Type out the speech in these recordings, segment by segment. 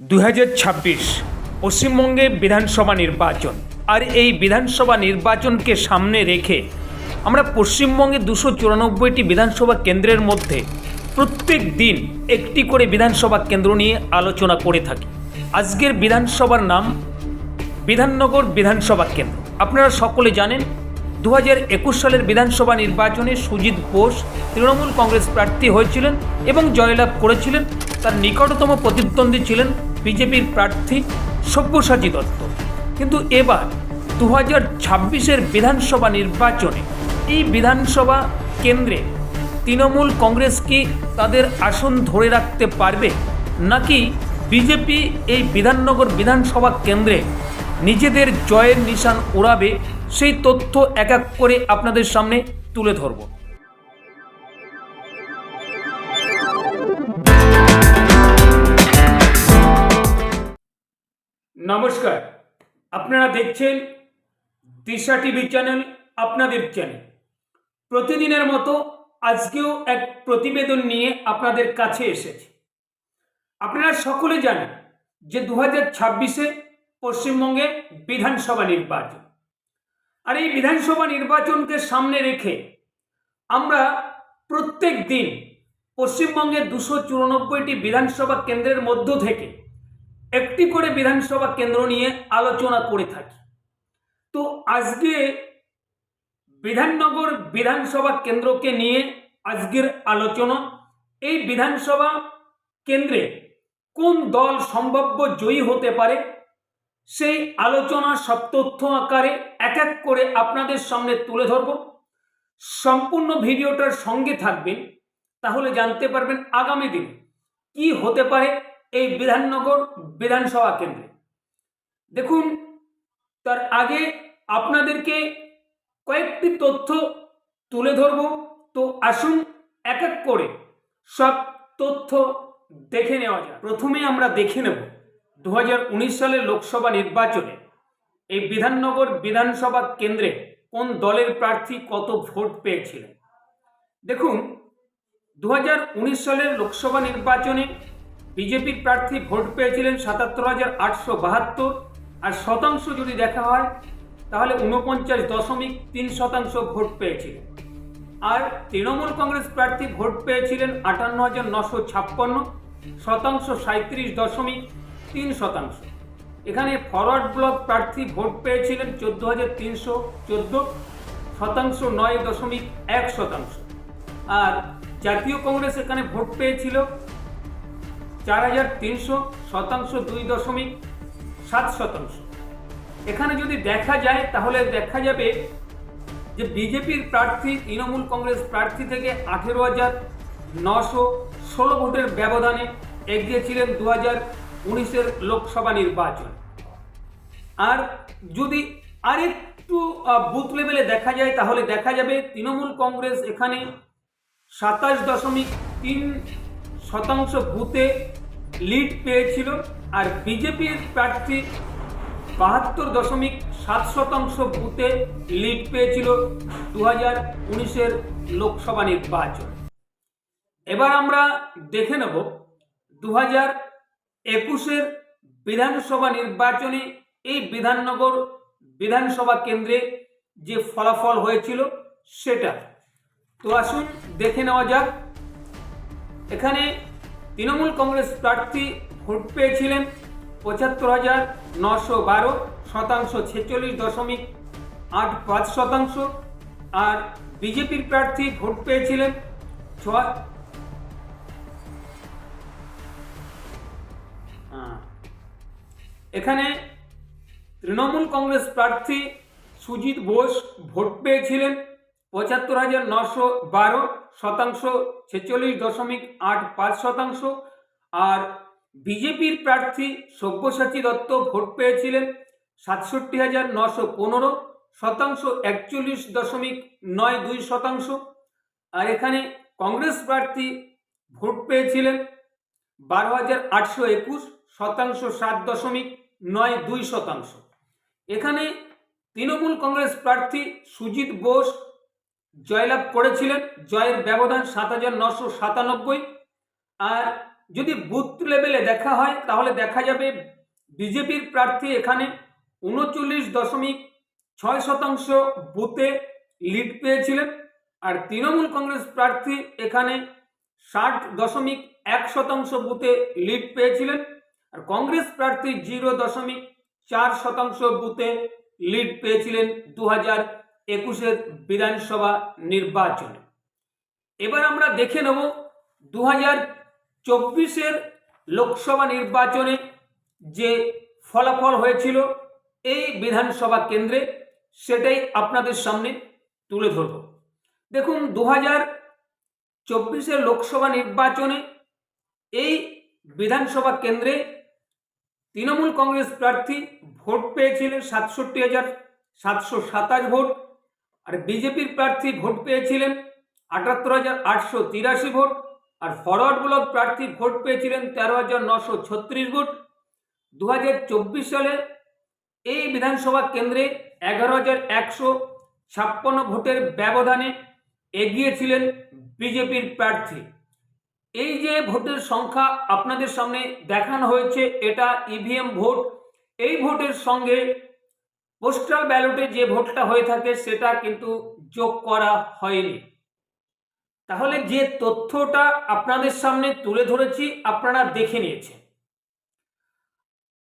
দু হাজার ছাব্বিশ পশ্চিমবঙ্গে বিধানসভা নির্বাচন। আর এই বিধানসভা নির্বাচনকে সামনে রেখে আমরা পশ্চিমবঙ্গে দুশো চুরানব্বইটি বিধানসভা কেন্দ্রের মধ্যে প্রত্যেক দিন একটি করে বিধানসভা কেন্দ্র নিয়ে আলোচনা করে থাকি। আজকের বিধানসভার নাম বিধাননগর বিধানসভা কেন্দ্র। আপনারা সকলে জানেন দু একুশ সালের বিধানসভা নির্বাচনে সুজিত বোস তৃণমূল কংগ্রেস প্রার্থী হয়েছিলেন এবং জয়লাভ করেছিলেন। তার নিকটতম প্রতিদ্বন্দ্বী ছিলেন বিজেপির প্রার্থী সব্যসাচী দত্ত। কিন্তু এবার দু হাজার ছাব্বিশের বিধানসভা নির্বাচনে এই বিধানসভা কেন্দ্রে তৃণমূল কংগ্রেস কি তাদের আসন ধরে রাখতে পারবে? নাকি বিজেপি এই বিধাননগর বিধানসভা কেন্দ্রে নিজেদের জয়ের নিশান ওড়াবে সেই তথ্য এক এক করে আপনাদের সামনে তুলে ধরব। নমস্কার, আপনারা দেখছেন দিশা টিভি চ্যানেল, আপনাদের চ্যানেল। প্রতিদিনের মতো আজকেও এক প্রতিবেদন নিয়ে আপনাদের কাছে এসেছি। আপনারা সকলে জানেন যে দু হাজার ছাব্বিশে পশ্চিমবঙ্গে বিধানসভা নির্বাচন। আর এই বিধানসভা নির্বাচনকে সামনে রেখে আমরা প্রত্যেক দিন পশ্চিমবঙ্গের দুশো চুরানব্বইটি বিধানসভা কেন্দ্রের মধ্য থেকে একটি করে বিধানসভা কেন্দ্র নিয়ে আলোচনা করে থাকি। তো আজকে বিধাননগর বিধানসভা কেন্দ্রকে নিয়ে আজকের আলোচনা, এই বিধানসভা কেন্দ্রে কোন দল সম্ভাব্য জয়ী হতে পারে সেই আলোচনা সব তথ্য আকারে এক এক করে আপনাদের সামনে তুলে ধরব। সম্পূর্ণ ভিডিওটার সঙ্গে থাকবেন, তাহলে জানতে পারবেন আগামী দিন কি হতে পারে এই বিধাননগর বিধানসভা কেন্দ্রে। দেখুন, তার আগে আপনাদেরকে কয়েকটি তথ্য তুলে ধরব। তো আসুন এক এক করে সব তথ্য দেখে নেওয়া যায় প্রথমে আমরা দেখে নেব দু সালের লোকসভা নির্বাচনে এই বিধাননগর বিধানসভা কেন্দ্রে কোন দলের প্রার্থী কত ভোট পেয়েছিলেন? দেখুন দু হাজার উনিশ সালের লোকসভা নির্বাচনে বিজেপির প্রার্থী ভোট পেয়েছিলেন সাতাত্তর হাজার আটশো বাহাত্তর। আর শতাংশ যদি দেখা হয়, তাহলে উনপঞ্চাশ দশমিক তিন শতাংশ ভোট পেয়েছিলেন। আর তৃণমূল কংগ্রেস প্রার্থী ভোট পেয়েছিলেন আটান্ন হাজার নশো ছাপ্পান্ন। শতাংশ সাঁত্রিশ দশমিক তিন শতাংশ। এখানে ফরওয়ার্ড ব্লক প্রার্থী ভোট পেয়েছিলেন চোদ্দ হাজার তিনশো চোদ্দ, শতাংশ নয় দশমিক এক শতাংশ। আর জাতীয় কংগ্রেস এখানে ভোট পেয়েছিল চার হাজার তিনশো, শতাংশ দুই দশমিক সাত শতাংশ। এখানে যদি দেখা যায়, তাহলে দেখা যাবে যে বিজেপির প্রার্থী, তৃণমূল কংগ্রেস প্রার্থী থেকে আঠেরো হাজার নশো ষোলো ভোটের ব্যবধানে এগিয়েছিলেন দু হাজার উনিশের লোকসভা নির্বাচন। আর যদি আরেকটু বুথ লেভেলে দেখা যায়, তাহলে দেখা যাবে তৃণমূল কংগ্রেস এখানে সাতাশ দশমিক তিন শতাংশ বুথে লিড পেয়েছিল, আর বিজেপির প্রার্থী বাহাত্তর দশমিক সাত শতাংশ বুথে লিড পেয়েছিল দু হাজার উনিশের লোকসভা নির্বাচন। এবার আমরা দেখে নেব দু হাজার একুশের বিধানসভা নির্বাচনে এই বিধাননগর বিধানসভা কেন্দ্রে যে ফলাফল হয়েছিল সেটা। তো আসুন দেখে নেওয়া যাক। এখানে তৃণমূল কংগ্রেস প্রার্থী ভোট পেয়েছিলেন পঁচাত্তর হাজার নশো বারো শতাংশ, ছেচল্লিশ দশমিক আট পাঁচ শতাংশ। আর বিজেপির প্রার্থী ভোট পেয়েছিলেন ছয় এখানে তৃণমূল কংগ্রেস প্রার্থী সুজিত বোস ভোট পেয়েছিলেন পঁচাত্তর হাজার নশো বারো শতাংশ, ছেচল্লিশ দশমিক আট পাঁচ শতাংশ, আর বিজেপির প্রার্থী সব্যসাচী দত্ত ভোট পেয়েছিলেন সাতষট্টি হাজার নশো পনেরো শতাংশ, একচল্লিশ দশমিক নয় দুই শতাংশ, আর এখানে কংগ্রেস প্রার্থী ভোট পেয়েছিলেন বারো হাজার আটশো একুশ শতাংশ, সাত দশমিক নয়, দুই শতাংশ। এখানে তৃণমূল কংগ্রেস প্রার্থী সুজিত বোস জয়লাভ করেছিলেন। জয়ের ব্যবধান সাত হাজার নশো সাতানব্বই। আর যদি বুথ লেভেলে দেখা হয়, তাহলে দেখা যাবে বিজেপির প্রার্থী এখানে উনচল্লিশ দশমিক ছয় শতাংশ বুথে লিড পেয়েছিলেন। আর তৃণমূল কংগ্রেস প্রার্থী এখানে ষাট দশমিক এক শতাংশ বুথে লিড পেয়েছিলেন। আর কংগ্রেস প্রার্থী জিরো দশমিক চার শতাংশ বুথে লিড পেয়েছিলেন দু হাজার একুশের বিধানসভা নির্বাচনে। এবার আমরা দেখে নেব দু হাজার চব্বিশের লোকসভা নির্বাচনে যে ফলাফল হয়েছিল এই বিধানসভা কেন্দ্রে, সেটাই আপনাদের সামনে তুলে ধরব। দেখুন দু হাজার চব্বিশের লোকসভা নির্বাচনে এই বিধানসভা কেন্দ্রে তৃণমূল কংগ্রেস প্রার্থী ভোট পেয়েছিলেন সাতষট্টি হাজার সাতশো সাতাশ ভোট। আর বিজেপির প্রার্থী ভোট পেয়েছিলেন আটাত্তর হাজার আটশো তিরাশি ভোট। আর ফরওয়ার্ড ব্লক প্রার্থী ভোট পেয়েছিলেন তেরো হাজার নশো ছত্রিশ ভোট। দু হাজার চব্বিশ সালে এই বিধানসভা কেন্দ্রে এগারো হাজার একশো ছাপ্পান্ন ভোটের ব্যবধানে এগিয়েছিলেন বিজেপির প্রার্থী। এই যে ভোটের সংখ্যা আপনাদের সামনে দেখানো হয়েছে, এটা ইভিএম ভোট। এই ভোটের সঙ্গে পোস্টাল ব্যালটে যে ভোটটা হয়ে থাকে, সেটা কিন্তু যোগ করা হয়নি। তাহলে যে তথ্যটা আপনাদের সামনে তুলে ধরেছি, আপনারা দেখে নিয়েছেন।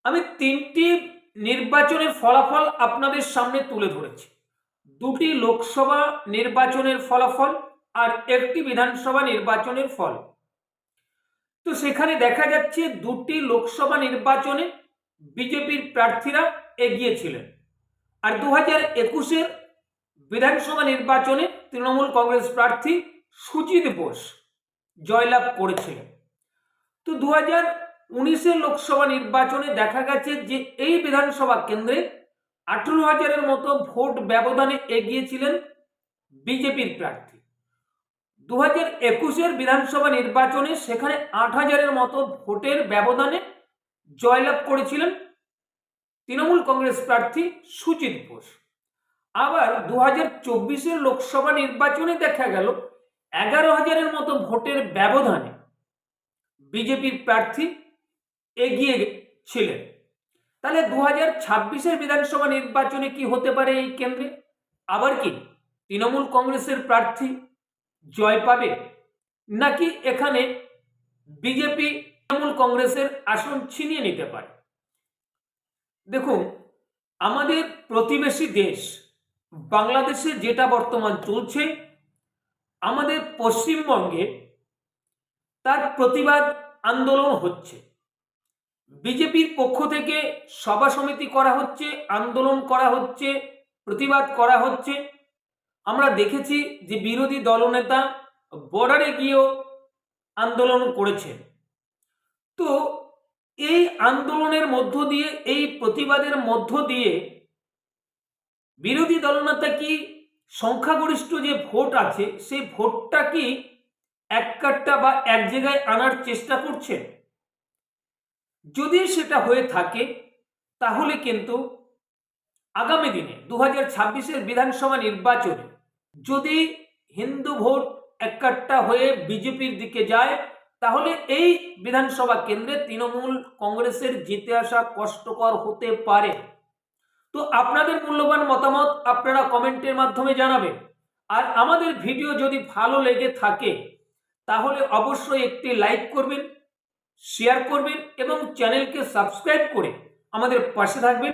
আমি তিনটি নির্বাচনের ফলাফল আপনাদের সামনে তুলে ধরেছি। দুটি লোকসভা নির্বাচনের ফলাফল আর একটি বিধানসভা নির্বাচনের ফল। তো সেখানে দেখা যাচ্ছে দুটি লোকসভা নির্বাচনে বিজেপির প্রার্থীরা এগিয়েছিলেন। আর দু হাজার একুশের বিধানসভা নির্বাচনে তৃণমূল কংগ্রেস প্রার্থী সুজিত বোস জয়লাভ করেছিলেন। তো দু হাজার উনিশের লোকসভা নির্বাচনে দেখা গেছে যে এই বিধানসভা কেন্দ্রে আঠেরো হাজারের মতো ভোট ব্যবধানে এগিয়েছিলেন বিজেপির প্রার্থী। দু হাজার একুশের বিধানসভা নির্বাচনে সেখানে আট হাজারের মতো ভোটের ব্যবধানে জয়লাভ করেছিলেন তৃণমূল কংগ্রেস প্রার্থী সুজিত বোস আবার দু হাজার চব্বিশের লোকসভা নির্বাচনে দেখা গেল এগারো হাজারের মতো ভোটের ব্যবধানে বিজেপির প্রার্থী এগিয়ে ছিলেন। তাহলে দু হাজার ছাব্বিশের বিধানসভা নির্বাচনে কি হতে পারে এই কেন্দ্রে? আবার কি? তৃণমূল কংগ্রেসের প্রার্থী জয় পাবে? নাকি এখানে বিজেপি তৃণমূল কংগ্রেসের আসন ছিনিয়ে নিতে পারে? দেখুন, আমাদের প্রতিবেশী দেশ, বাংলাদেশে যেটা বর্তমান চলছে, আমাদের পশ্চিমবঙ্গে তার প্রতিবাদ আন্দোলন হচ্ছে। বিজেপির পক্ষ থেকে সভা সমিতি করা হচ্ছে, আন্দোলন করা হচ্ছে, প্রতিবাদ করা হচ্ছে। আমরা দেখেছি যে বিরোধী দলনেতা বর্ডারে গিয়েও আন্দোলন করেছেন। তো এই আন্দোলনের মধ্য দিয়ে, এই প্রতিবাদের মধ্য দিয়ে বিরোধী দলনেতা কি সংখ্যাগরিষ্ঠ যে ভোট আছে, সেই ভোটটা কি এক কাট্টা বা এক জায়গায় আনার চেষ্টা করছে যদি সেটা হয়ে থাকে, তাহলে কিন্তু আগামী দিনে দু হাজার ছাব্বিশের বিধানসভা নির্বাচনে যদি হিন্দু ভোট একটা হয়ে বিজেপির দিকে যায়, তাহলে এই বিধানসভা কেন্দ্রে তৃণমূল কংগ্রেসের জিতে আসা কষ্টকর হতে পারে। তো আপনাদের মূল্যবান মতামত আপনারা কমেন্টের মাধ্যমে জানাবেন। আর আমাদের ভিডিও যদি ভালো লেগে থাকে, তাহলে অবশ্যই একটি লাইক করবেন, শেয়ার করবেন এবং চ্যানেলকে সাবস্ক্রাইব করে আমাদের পাশে থাকবেন।